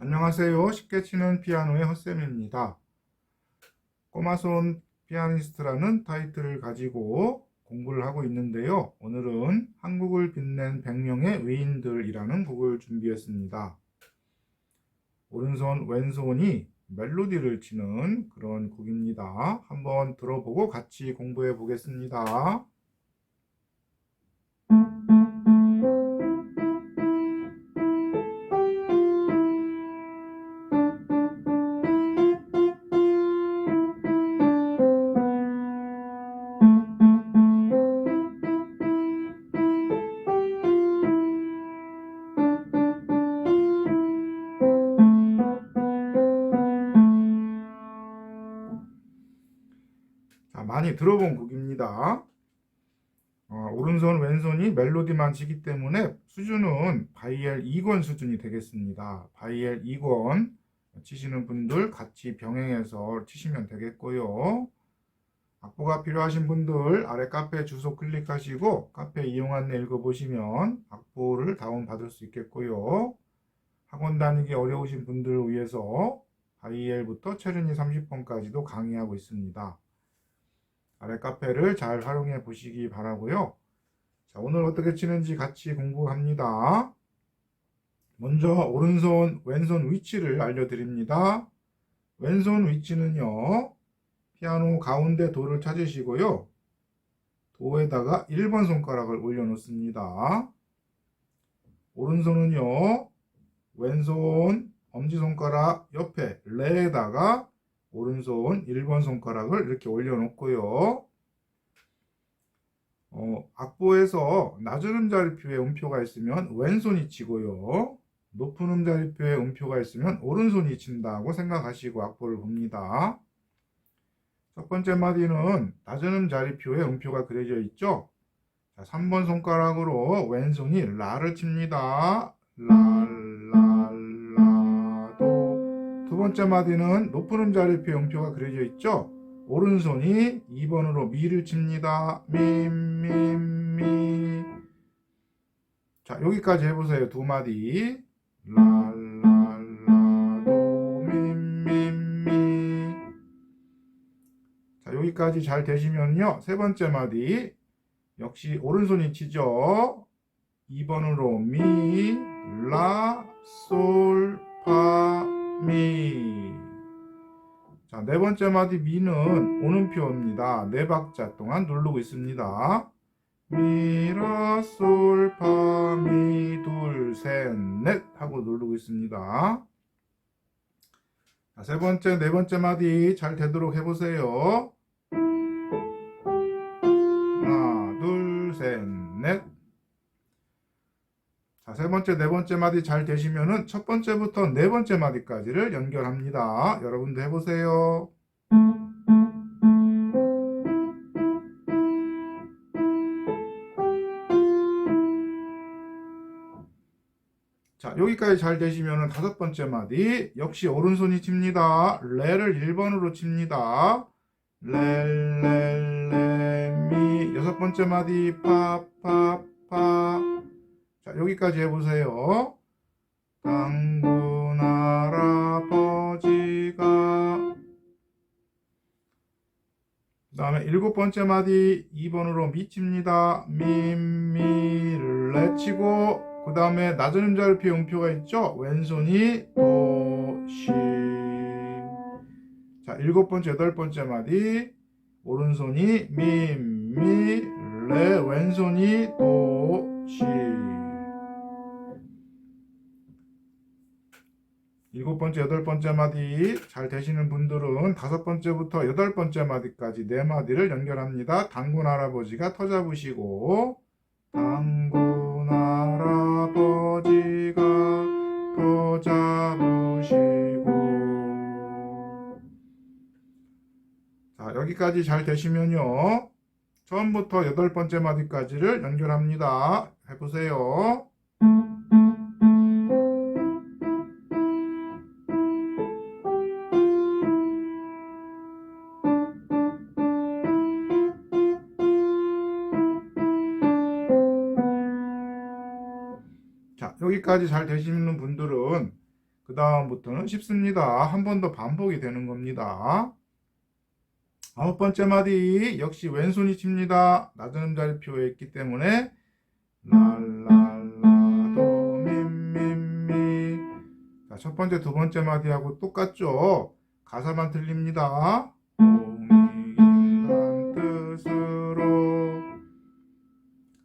안녕하세요. 쉽게 치는 피아노의 헛쌤입니다. 꼬마손 피아니스트라는 타이틀을 가지고 공부를 하고 있는데요. 오늘은 한국을 빛낸 100명의 외인들이라는 곡을 준비했습니다. 오른손, 왼손이 멜로디를 치는 그런 곡입니다. 한번 들어보고 같이 공부해 보겠습니다. 많이 들어본 곡입니다. 어, 오른손, 왼손이 멜로디만 치기 때문에 수준은 바이엘 2권 수준이 되겠습니다. 바이엘 2권 치시는 분들 같이 병행해서 치시면 되겠고요. 악보가 필요하신 분들 아래 카페 주소 클릭하시고 카페 이용 안내 읽어보시면 악보를 다운받을 수 있겠고요. 학원 다니기 어려우신 분들을 위해서 바이엘부터 체르니 30번까지도 강의하고 있습니다. 아래 카페를 잘 활용해 보시기 바라고요. 자, 오늘 어떻게 치는지 같이 공부합니다. 먼저 오른손, 왼손 위치를 알려드립니다. 왼손 위치는요. 피아노 가운데 도를 찾으시고요. 도에다가 1번 손가락을 올려놓습니다. 오른손은요. 왼손 엄지손가락 옆에 레에다가 오른손 1번 손가락을 이렇게 올려놓고요. 어, 악보에서 낮은 음자리표에 음표가 있으면 왼손이 치고요. 높은 음자리표에 음표가 있으면 오른손이 친다고 생각하시고 악보를 봅니다. 첫 번째 마디는 낮은 음자리표에 음표가 그려져 있죠. 자, 3번 손가락으로 왼손이 라를 칩니다. 라, 라, 번째 마디는 높은 음자리표 음표가 그려져 있죠. 오른손이 2번으로 미를 칩니다. 미, 미, 미. 자, 여기까지 해보세요. 두 마디. 라, 라, 라, 도, 미, 미, 미. 자, 여기까지 잘 되시면요. 세 번째 마디. 역시 오른손이 치죠. 2번으로 미, 라, 솔, 파, 미. 자, 네 번째 마디 미는 오는표입니다. 네 박자 동안 누르고 있습니다. 미, 라, 솔, 파, 미, 둘, 셋, 넷 하고 누르고 있습니다. 자, 세 번째, 네 번째 마디 잘 되도록 해보세요. 자, 세 번째, 네 번째 마디 잘 되시면은 첫 번째부터 네 번째 마디까지를 연결합니다. 여러분도 해보세요. 자, 여기까지 잘 되시면은 다섯 번째 마디 역시 오른손이 칩니다. 레를 1번으로 칩니다. 레, 레, 레, 미. 여섯 번째 마디 파, 파, 여기까지 해보세요. 당군 할아버지가 그 다음에 일곱 번째 마디 2번으로 미칩니다. 미, 미, 레 치고 그 다음에 낮은 음자리표 음표가 있죠? 왼손이 도, 시. 자, 일곱 번째, 여덟 번째 마디 오른손이 미, 미, 레, 왼손이 도, 시. 일곱 번째, 여덟 번째 마디 잘 되시는 분들은 다섯 번째부터 여덟 번째 마디까지 네 마디를 연결합니다. 당군 할아버지가 터 잡으시고 당군 할아버지가 터 잡으시고 자 여기까지 잘 되시면요 처음부터 여덟 번째 마디까지를 연결합니다. 해보세요. 여기까지 잘 되시는 분들은 그 다음부터는 쉽습니다. 한 번 더 반복이 되는 겁니다. 아홉 번째 마디 역시 왼손이 칩니다. 낮은 음자리표에 있기 때문에 랄랄라 도미미미 자, 첫 번째 두 번째 마디하고 똑같죠? 가사만 틀립니다.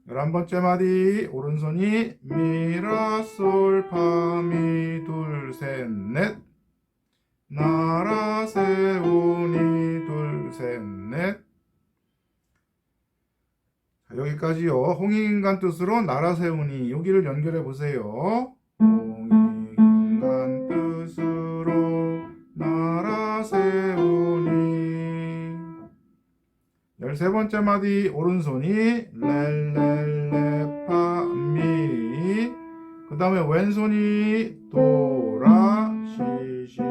11번째 마디. 오른손이 미라솔 파미 둘 셋 넷. 나라세오니 둘 셋 넷. 여기까지요. 홍익인간 뜻으로 나라세우니 여기를 연결해 보세요. 홍익인간 뜻으로 나라세우니. 13번째 마디. 오른손이 렐레 다음에 왼손이 도라 시시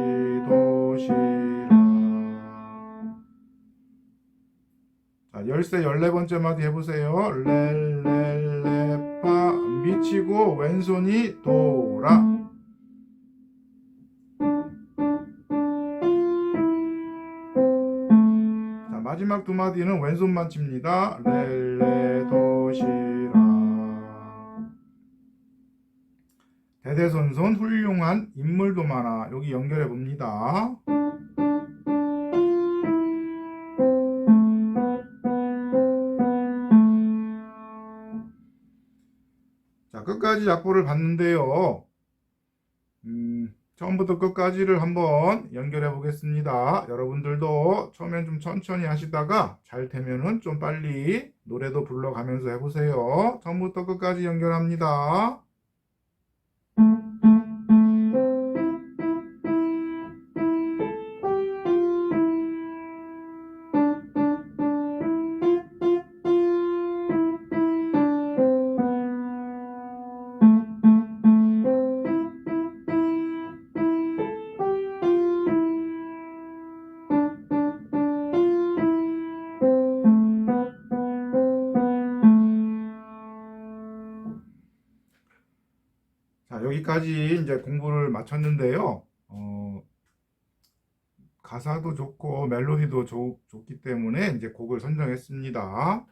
도시라. 자 열세 열네 번째 마디 해보세요. 렐렐레파. 미치고 왼손이 도라 자, 마지막 두 마디는 왼손만 칩니다. 렐레 도시 대대손손 훌륭한 인물도 많아. 여기 연결해 봅니다. 자, 끝까지 약보를 봤는데요. 음, 처음부터 끝까지를 한번 연결해 보겠습니다. 여러분들도 처음엔 좀 천천히 하시다가 잘 되면은 좀 빨리 노래도 불러가면서 해보세요. 처음부터 끝까지 연결합니다. 여기까지 이제 공부를 마쳤는데요. 어, 가사도 좋고 멜로디도 좋, 좋기 때문에 이제 곡을 선정했습니다.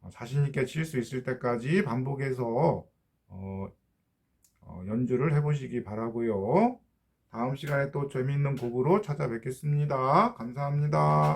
어, 자신 있게 칠 수 있을 때까지 반복해서 어, 어, 연주를 해보시기 바라고요. 다음 시간에 또 재미있는 곡으로 찾아뵙겠습니다. 감사합니다.